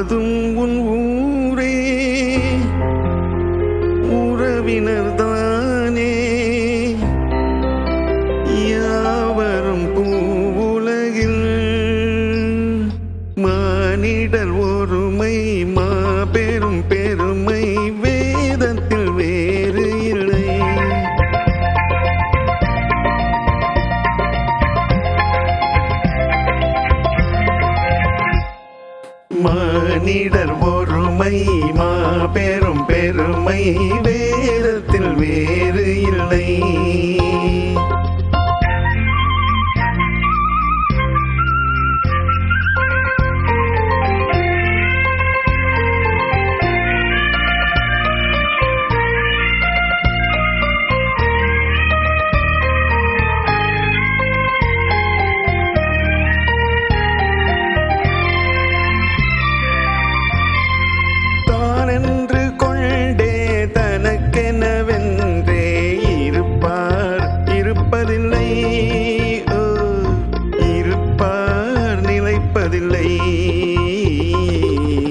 அதும் உன் ஊரே. உறவினர் தானே யாவரும் பூவுலகில் மானிட மானிடர் ஒருமை மா பெரும் பெருமை வேதத்தில் வே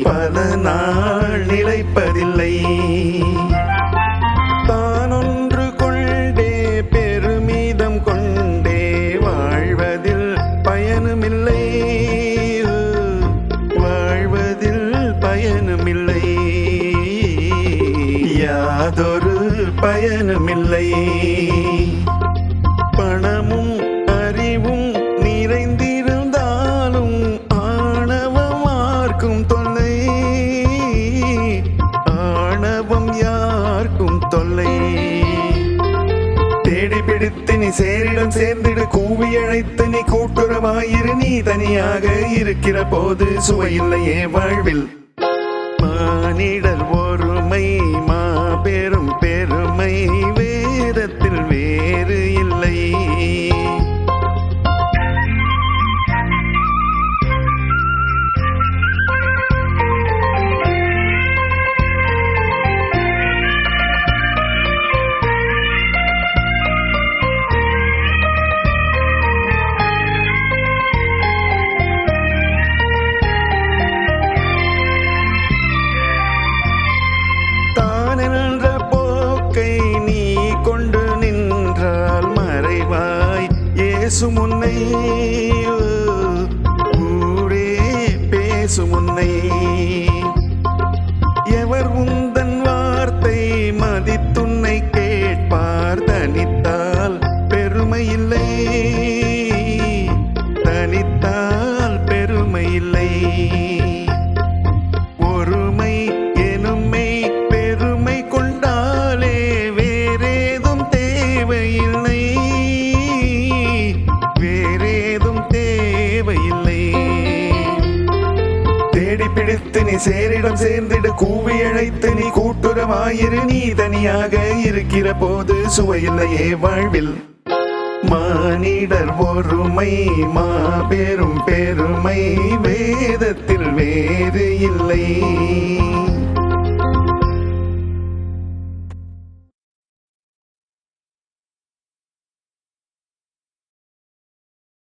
பல நாள் நிலைப்பதில்லை. தானொன்று கொண்டே பெருமிதம் கொண்டே வாழ்வதில் பயனுமில்லை. வாழ்வதில் பயனுமில்லை. யாதொரு பயனுமில்லை. சேரிடம் சேர்ந்திடு கூவி அழைத்து நீ கூட்டுறவாயிரு. நீ தனியாக இருக்கிற போது சுவையில்லையே வாழ்வில். மானிடர் இயேசு முன்னை ஊரே பேசு முன்னை தேடி பிடித்து நீ சேரிடம் சேர்ந்திடு கூவி அழைத்து நீ கூட்டுறவாயிரு நீ தனியாக இருக்கிற போது சுவையில்லையே வாழ்வில். மானிடர் ஒருமை மாபெரும் பெருமை வேதத்தில் வேறு இல்லை.